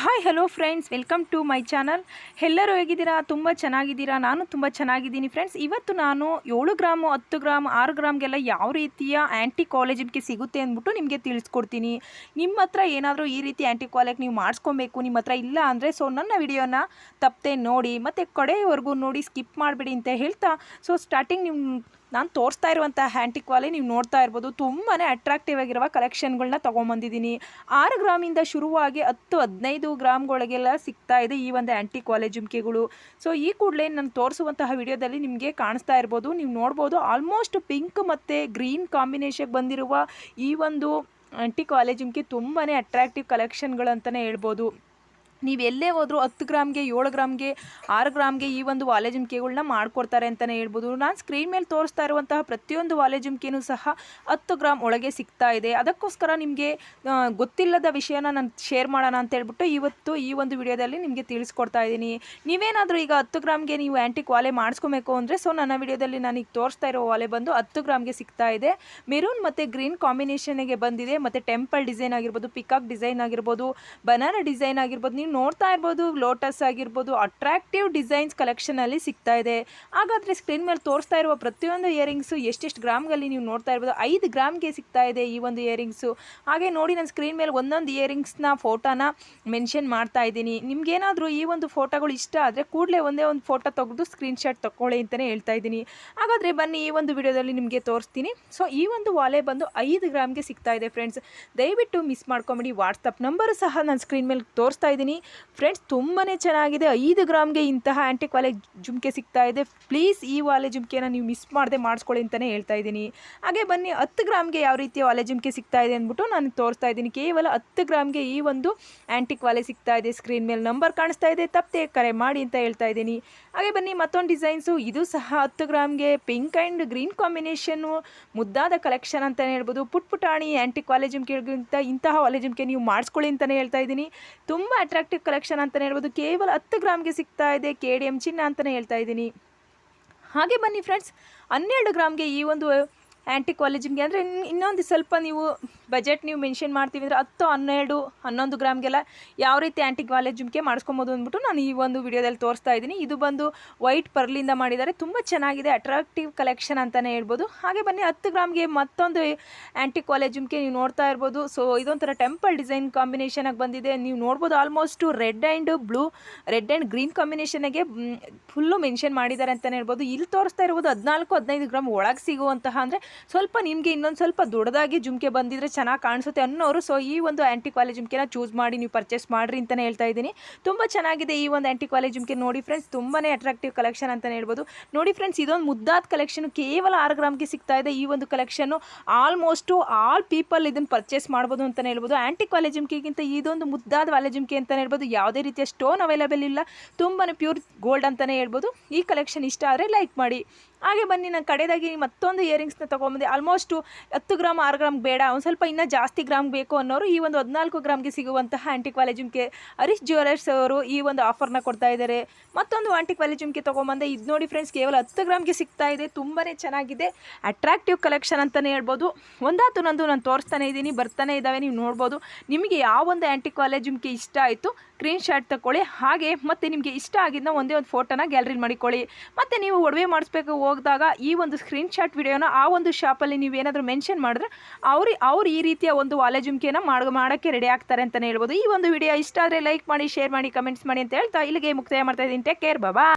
Hi hello friends welcome to my channel ಎಲ್ಲರೂ ಹೇಗಿದ್ದೀರಾ? ತುಂಬ ಚೆನ್ನಾಗಿದ್ದೀರಾ? ನಾನು ತುಂಬ ಚೆನ್ನಾಗಿದ್ದೀನಿ ಫ್ರೆಂಡ್ಸ್ ಇವತ್ತು ನಾನು ಏಳು ಗ್ರಾಮು, ಹತ್ತು ಗ್ರಾಮ್, ಆರು ಗ್ರಾಮ್ಗೆಲ್ಲ ಯಾವ ರೀತಿಯ ಆ್ಯಂಟಿ ಕಾಲೇಜಿಗೆ ಸಿಗುತ್ತೆ ಅಂದ್ಬಿಟ್ಟು ನಿಮಗೆ ತಿಳಿಸ್ಕೊಡ್ತೀನಿ. ನಿಮ್ಮ ಹತ್ರ ಏನಾದರೂ ಈ ರೀತಿ ಆ್ಯಂಟಿ ಕಾಲೇಜ್ ನೀವು ಮಾಡಿಸ್ಕೊಬೇಕು, ನಿಮ್ಮ ಹತ್ರ ಇಲ್ಲ ಅಂದರೆ ಸೊ ನನ್ನ ವಿಡಿಯೋನ ತಪ್ಪದೆ ನೋಡಿ, ಮತ್ತು ಕಡೆಯವರೆಗೂ ನೋಡಿ ಸ್ಕಿಪ್ ಮಾಡಬೇಡಿ ಅಂತ ಹೇಳ್ತಾ ಸೊ ಸ್ಟಾರ್ಟಿಂಗ್ ನಿಮ್ಮ ನಾನು ತೋರಿಸ್ತಾ ಇರುವಂಥ ಹ್ಯಾಂಟಿಕ್ವಾಲೆ ನೀವು ನೋಡ್ತಾ ಇರ್ಬೋದು. ತುಂಬಾ ಅಟ್ರಾಕ್ಟಿವ್ ಆಗಿರುವ ಕಲೆಕ್ಷನ್ಗಳನ್ನ ತೊಗೊಂಬಂದಿದ್ದೀನಿ. ಆರು ಗ್ರಾಮಿಂದ ಶುರುವಾಗಿ ಹತ್ತು, ಹದಿನೈದು ಗ್ರಾಮ್ಗಳಿಗೆಲ್ಲ ಸಿಗ್ತಾ ಇದೆ ಈ ಒಂದು ಆ್ಯಂಟಿ ವಾಲೆ ಜುಮ್ಕೆಗಳು. ಸೊ ಈ ಕೂಡಲೇ ನಾನು ತೋರಿಸುವಂತಹ ವಿಡಿಯೋದಲ್ಲಿ ನಿಮಗೆ ಕಾಣಿಸ್ತಾ ಇರ್ಬೋದು. ನೀವು ನೋಡ್ಬೋದು ಆಲ್ಮೋಸ್ಟ್ ಪಿಂಕ್ ಮತ್ತು ಗ್ರೀನ್ ಕಾಂಬಿನೇಷನ್ ಬಂದಿರುವ ಈ ಒಂದು ಆ್ಯಂಟಿ ವಾಲೆ ಜುಮ್ಕೆ ತುಂಬಾ ಅಟ್ರಾಕ್ಟಿವ್ ಕಲೆಕ್ಷನ್ಗಳಂತಲೇ ಹೇಳ್ಬೋದು. ನೀವು ಎಲ್ಲೇ ಹೋದರೂ ಹತ್ತು ಗ್ರಾಮ್ಗೆ, ಏಳು ಗ್ರಾಮ್ಗೆ, ಆರು ಗ್ರಾಮ್ಗೆ ಈ ಒಂದು ವಾಲೆ ಜುಮ್ಕೆಗಳ್ನ ಮಾಡಿಕೊಡ್ತಾರೆ ಅಂತಲೇ ಹೇಳ್ಬೋದು. ನಾನು ಸ್ಕ್ರೀನ್ ಮೇಲೆ ತೋರಿಸ್ತಾ ಇರುವಂತಹ ಪ್ರತಿಯೊಂದು ವಾಲೆ ಜುಮ್ಕೆನೂ ಸಹ ಹತ್ತು ಗ್ರಾಮ್ ಒಳಗೆ ಸಿಗ್ತಾ ಇದೆ. ಅದಕ್ಕೋಸ್ಕರ ನಿಮಗೆ ಗೊತ್ತಿಲ್ಲದ ವಿಷಯನ ನಾನು ಶೇರ್ ಮಾಡೋಣ ಅಂತ ಹೇಳ್ಬಿಟ್ಟು ಇವತ್ತು ಈ ಒಂದು ವಿಡಿಯೋದಲ್ಲಿ ನಿಮಗೆ ತಿಳಿಸ್ಕೊಡ್ತಾ ಇದ್ದೀನಿ. ನೀವೇನಾದರೂ ಈಗ ಹತ್ತು ಗ್ರಾಮ್ಗೆ ನೀವು ಆ್ಯಂಟಿಕ್ ವಾಲೆ ಮಾಡಿಸ್ಕೊಬೇಕು ಅಂದರೆ ಸೊ ನನ್ನ ವಿಡಿಯೋದಲ್ಲಿ ನಾನು ಈಗ ತೋರಿಸ್ತಾ ಇರೋ ವಾಲೆ ಬಂದು ಹತ್ತು ಗ್ರಾಮ್ಗೆ ಸಿಗ್ತಾ ಇದೆ. ಮೆರೂನ್ ಮತ್ತು ಗ್ರೀನ್ ಕಾಂಬಿನೇಷನ್ಗೆ ಬಂದಿದೆ. ಮತ್ತು ಟೆಂಪಲ್ ಡಿಸೈನ್ ಆಗಿರ್ಬೋದು, ಪಿಕಾಕ್ ಡಿಸೈನ್ ಆಗಿರ್ಬೋದು, ಬನಾನಾ ಡಿಸೈನ್ ಆಗಿರ್ಬೋದು ನೀವು ನೋಡ್ತಾ ಇರ್ಬೋದು ಲೋಟಸ್ ಆಗಿರ್ಬೋದು ಅಟ್ರಾಕ್ಟಿವ್ ಡಿಸೈನ್ಸ್ ಕಲೆಕ್ಷನಲ್ಲಿ ಸಿಗ್ತಾ ಇದೆ. ಹಾಗಾದರೆ ಸ್ಕ್ರೀನ್ ಮೇಲೆ ತೋರಿಸ್ತಾ ಇರುವ ಪ್ರತಿಯೊಂದು ಇಯರಿಂಗ್ಸು ಎಷ್ಟೆಷ್ಟು ಗ್ರಾಮ್ಗಳಲ್ಲಿ ನೀವು ನೋಡ್ತಾ ಇರ್ಬೋದು, ಐದು ಗ್ರಾಮ್ಗೆ ಸಿಗ್ತಾ ಇದೆ ಈ ಒಂದು ಇಯರಿಂಗ್ಸು ಹಾಗೆ ನೋಡಿ ನಾನು ಸ್ಕ್ರೀನ್ ಮೇಲೆ ಒಂದೊಂದು ಇಯರಿಂಗ್ಸ್ನ ಫೋಟೋನ ಮೆನ್ಷನ್ ಮಾಡ್ತಾ ಇದ್ದೀನಿ. ನಿಮ್ಗೇನಾದರೂ ಈ ಒಂದು ಫೋಟೋಗಳು ಇಷ್ಟ ಆದರೆ ಕೂಡಲೇ ಒಂದೇ ಒಂದು ಫೋಟೋ ತೆಗೆದು ಸ್ಕ್ರೀನ್ಶಾಟ್ ತೊಗೊಳ್ಳಿ ಅಂತಲೇ ಹೇಳ್ತಾ ಇದ್ದೀನಿ. ಹಾಗಾದರೆ ಬನ್ನಿ ಈ ಒಂದು ವಿಡಿಯೋದಲ್ಲಿ ನಿಮಗೆ ತೋರಿಸ್ತೀನಿ. ಸೊ ಈ ಒಂದು ವಾಲೆ ಬಂದು ಐದು ಗ್ರಾಮ್ಗೆ ಸಿಗ್ತಾ ಇದೆ ಫ್ರೆಂಡ್ಸ್ ದಯವಿಟ್ಟು ಮಿಸ್ ಮಾಡ್ಕೊಂಬಿಡಿ. ವಾಟ್ಸಪ್ ನಂಬರು ಸಹ ನಾನು ಸ್ಕ್ರೀನ್ ಮೇಲೆ ತೋರಿಸ್ತಾ ಇದ್ದೀನಿ. ಫ್ರೆಂಡ್ಸ್ ತುಂಬಾ ಚೆನ್ನಾಗಿದೆ. ಐದು ಗ್ರಾಮ್ಗೆ ಇಂತಹ ಆ್ಯಂಟಿಕ್ ವಾಲೆ ಜುಮ್ಕೆ ಸಿಗ್ತಾ ಇದೆ. ಪ್ಲೀಸ್ ಈ ವಾಲೆ ಜುಮ್ಕೆನ ನೀವು ಮಿಸ್ ಮಾಡದೆ ಮಾಡಿಸ್ಕೊಳ್ಳಿ ಅಂತಲೇ ಹೇಳ್ತಾ ಇದ್ದೀನಿ. ಹಾಗೆ ಬನ್ನಿ, ಹತ್ತು ಗ್ರಾಮ್ಗೆ ಯಾವ ರೀತಿಯ ವಾಲೆ ಜುಮ್ಕೆ ಸಿಗ್ತಾ ಇದೆ ಅಂದ್ಬಿಟ್ಟು ನಾನು ತೋರಿಸ್ತಾ ಇದ್ದೀನಿ. ಕೇವಲ ಹತ್ತು ಗ್ರಾಮ್ಗೆ ಈ ಒಂದು ಆ್ಯಂಟಿಕ್ ವಾಲೆ ಸಿಗ್ತಾ ಇದೆ. ಸ್ಕ್ರೀನ್ ಮೇಲೆ ನಂಬರ್ ಕಾಣಿಸ್ತಾ ಇದೆ. ತಪ್ಪದೆ ಕರೆ ಮಾಡಿ ಅಂತ ಹೇಳ್ತಾ ಇದ್ದೀನಿ. ಹಾಗೆ ಬನ್ನಿ, ಮತ್ತೊಂದು ಡಿಸೈನ್ಸು ಇದು ಸಹ ಹತ್ತು ಗ್ರಾಮ್ಗೆ ಪಿಂಕ್ ಆ್ಯಂಡ್ ಗ್ರೀನ್ ಕಾಂಬಿನೇಷನ್ನು ಮುದ್ದಾದ ಕಲೆಕ್ಷನ್ ಅಂತಲೇ ಹೇಳ್ಬೋದು. ಪುಟ್ ಪುಟಾಣಿ ಆ್ಯಂಟಿಕ್ ವಾಲೆ ಜುಮ್ಕೆಗಿಂತ ಇಂತಹ ವಾಲೆ ಜುಮ್ಕೆ ನೀವು ಮಾಡಿಸ್ಕೊಳ್ಳಿ ಅಂತಲೇ ಹೇಳ್ತಾ ಇದ್ದೀನಿ. ತುಂಬ ಅಟ್ರಾಕ್ಟಿವ್ ಕಲೆಕ್ಷನ್ ಅಂತಲೇ ಹೇಳ್ಬೋದು. ಕೇವಲ ಹತ್ತು ಗ್ರಾಮ್ಗೆ ಸಿಗ್ತಾ ಇದೆ. ಕೆ ಡಿ ಎಂ ಚಿನ್ನ ಅಂತಲೇ ಹೇಳ್ತಾ ಇದ್ದೀನಿ. ಹಾಗೆ ಬನ್ನಿ ಫ್ರೆಂಡ್ಸ್ ಹನ್ನೆರಡು ಗ್ರಾಮ್ಗೆ ಈ ಒಂದು ಆ್ಯಂಟಿ ಕಾಲೇಜಿಗೆ ಅಂದರೆ ಇನ್ನೊಂದು ಸ್ವಲ್ಪ ನೀವು ಬಜೆಟ್ ನೀವು ಮೆನ್ಷನ್ ಮಾಡ್ತೀವಿ ಅಂದರೆ ಹತ್ತು, ಹನ್ನೆರಡು, ಹನ್ನೊಂದು ಗ್ರಾಮ್ಗೆಲ್ಲ ಯಾವ ರೀತಿ ಆ್ಯಂಟಿ ಕಾಲೇಜಿಂಗೆ ಮಾಡಿಸ್ಕೊಬೋದು ಅಂದ್ಬಿಟ್ಟು ನಾನು ಈ ಒಂದು ವಿಡಿಯೋದಲ್ಲಿ ತೋರಿಸ್ತಾ ಇದ್ದೀನಿ. ಇದು ಬಂದು ವೈಟ್ ಪರ್ಲಿಂದ ಮಾಡಿದ್ದಾರೆ. ತುಂಬ ಚೆನ್ನಾಗಿದೆ ಅಟ್ರಾಕ್ಟಿವ್ ಕಲೆಕ್ಷನ್ ಅಂತಲೇ ಹೇಳ್ಬೋದು. ಹಾಗೆ ಬನ್ನಿ, ಹತ್ತು ಗ್ರಾಮ್ಗೆ ಮತ್ತೊಂದು ಆ್ಯಂಟಿ ಕಾಲೇಜಿಂಗೆ ನೀವು ನೋಡ್ತಾ ಇರ್ಬೋದು. ಸೊ ಇದೊಂಥರ ಟೆಂಪಲ್ ಡಿಸೈನ್ ಕಾಂಬಿನೇಷನಾಗಿ ಬಂದಿದೆ. ನೀವು ನೋಡ್ಬೋದು almost red and blue red and green ಕಾಂಬಿನೇಷನ್ಗೆ full mention ಮಾಡಿದ್ದಾರೆ ಅಂತಲೇ ಹೇಳ್ಬೋದು. ಇಲ್ಲಿ ತೋರಿಸ್ತಾ ಇರ್ಬೋದು ಹದಿನಾಲ್ಕು, ಹದಿನೈದು ಗ್ರಾಮ್ ಒಳಗೆ ಸಿಗುವಂತಹ ಅಂದರೆ ಸ್ವಲ್ಪ ನಿಮಗೆ ಇನ್ನೊಂದು ಸ್ವಲ್ಪ ದೊಡ್ಡದಾಗಿ ಜುಮ್ಕೆ ಬಂದಿದ್ರೆ ಚೆನ್ನಾಗಿ ಕಾಣಿಸುತ್ತೆ ಅನ್ನೋರು. ಸೊ ಈ ಒಂದು ಆ್ಯಂಟಿ ಕ್ವಾಲಿ ಜುಮ್ಕೆನ ಚೂಸ್ ಮಾಡಿ, ನೀವು ಪರ್ಚೇಸ್ ಮಾಡಿರಿ ಅಂತಲೇ ಹೇಳ್ತಾ ಇದ್ದೀನಿ. ತುಂಬ ಚೆನ್ನಾಗಿದೆ ಈ ಒಂದು ಆ್ಯಂಟಿ ಕ್ವಾಲಿ ಜುಮ್ಕೆ. ನೋಡಿ ಫ್ರೆಂಡ್ಸ್ ತುಂಬಾ ಅಟ್ರಾಕ್ಟಿವ್ ಕಲೆಕ್ಷನ್ ಅಂತಲೇ ಹೇಳ್ಬೋದು. ನೋಡಿ ಫ್ರೆಂಡ್ಸ್ ಇದೊಂದು ಮುದ್ದಾದ ಕಲೆಕ್ಷನ್ ಕೇವಲ ಆರು ಗ್ರಾಮ್ಗೆ ಸಿಗ್ತಾ ಇದೆ ಈ ಒಂದು ಕಲೆಕ್ಷನ್ನು ಆಲ್ಮೋಸ್ಟು ಆಲ್ ಪೀಪಲ್ ಇದನ್ನು ಪರ್ಚೇಸ್ ಮಾಡ್ಬೋದು ಅಂತಲೇ ಹೇಳ್ಬೋದು. ಆ್ಯಂಟಿ ಕ್ವಾಲಿ ಜುಮ್ಕೆಗಿಂತ ಇದೊಂದು ಮುದ್ದಾದ ವಾಲೆ ಜುಮ್ಕೆ ಅಂತಲೇ ಹೇಳ್ಬೋದು. ಯಾವುದೇ ರೀತಿಯ ಸ್ಟೋನ್ ಅವೈಲೇಬಲ್ ಇಲ್ಲ. ತುಂಬಾ ಪ್ಯೂರ್ ಗೋಲ್ಡ್ ಅಂತಲೇ ಹೇಳ್ಬೋದು. ಈ ಕಲೆಕ್ಷನ್ ಇಷ್ಟ ಆದರೆ ಲೈಕ್ ಮಾಡಿ. ಹಾಗೆ ಬನ್ನಿ, ನಾನು ಕಡೆದಾಗಿ ಮತ್ತೊಂದು ಇಯರಿಂಗ್ಸ್ನ ತೊಗೊಂಬಂದೆ. ಆಲ್ಮೋಸ್ಟು ಹತ್ತು ಗ್ರಾಮ್, ಆರು ಗ್ರಾಮ್ ಬೇಡ. ಒಂದು ಸ್ವಲ್ಪ ಇನ್ನೂ ಜಾಸ್ತಿ ಗ್ರಾಮ್ ಬೇಕು ಅನ್ನೋರು ಈ ಒಂದು ಹದಿನಾಲ್ಕು ಗ್ರಾಮ್ಗೆ ಸಿಗುವಂತಹ ಆ್ಯಂಟಿ ಕ್ವಾಲೆ ಜುಮ್ಕೆ ಹರೀಶ್ ಜ್ಯುವೆಲರ್ಸ್ ಅವರು ಈ ಒಂದು ಆಫರ್ನ ಕೊಡ್ತಾ ಇದ್ದಾರೆ. ಮತ್ತೊಂದು ಆಂಟಿ ಕ್ವಾಲೆ ಜುಮ್ಕೆ ತೊಗೊಂಬಂದೆ. ಇದು ನೋಡಿ ಫ್ರೆಂಡ್ಸ್ ಕೇವಲ ಹತ್ತು ಗ್ರಾಮ್ಗೆ ಸಿಗ್ತಾ ಇದೆ. ತುಂಬಾ ಚೆನ್ನಾಗಿದೆ. ಅಟ್ರಾಕ್ಟಿವ್ ಕಲೆಕ್ಷನ್ ಅಂತಲೇ ಹೇಳ್ಬೋದು. ಒಂದಾತು ನಂದು, ನಾನು ತೋರಿಸ್ತಾನೆ ಇದ್ದೀನಿ. ಬರ್ತಾನೆ ಇದ್ದಾವೆ, ನೀವು ನೋಡ್ಬೋದು. ನಿಮಗೆ ಯಾವ ಒಂದು ಆ್ಯಂಟಿ ಕಾಲೇಜುಮ್ಗೆ ಜುಮ್ಕೆ ಇಷ್ಟ ಆಯಿತು ಸ್ಕ್ರೀನ್ ಶಾಟ್ ತಗೊಳ್ಳಿ ಹಾಗೆ ಮತ್ತು ನಿಮಗೆ ಇಷ್ಟ ಆಗಿದ್ದ ಒಂದೇ ಒಂದು ಫೋಟೋನ ಗ್ಯಾಲರಿ ಮಾಡಿಕೊಳ್ಳಿ. ಮತ್ತು ನೀವು ಒಡವೆ ಮಾಡಿಸ್ಬೇಕು ಹೋಗಿದಾಗ ಈ ಒಂದು ಸ್ಕ್ರೀನ್ ಶಾಟ್ ವಿಡಿಯೋನ ಆ ಒಂದು ಶಾಪಲ್ಲಿ ನೀವೇನಾದರೂ ಮೆನ್ಷನ್ ಮಾಡಿದ್ರೆ ಅವ್ರು ಅವ್ರು ಈ ರೀತಿಯ ಒಂದು ವಾಲೆ ಜುಮ್ಕೆನ ಮಾಡಿ ಮಾಡೋಕ್ಕೆ ರೆಡಿ ಆಗ್ತಾರೆ ಅಂತಲೇ ಹೇಳ್ಬೋದು. ಈ ಒಂದು ವಿಡಿಯೋ ಇಷ್ಟ ಆದರೆ ಲೈಕ್ ಮಾಡಿ ಶೇರ್ ಮಾಡಿ ಕಮೆಂಟ್ಸ್ ಮಾಡಿ ಅಂತ ಹೇಳ್ತಾ ಇಲ್ಲಿಗೆ ಮುಕ್ತಾಯ ಮಾಡ್ತಾ ಇದ್ದೀನಿ. ಟೇಕ್ ಕೇರ್ ಬಾಬಾ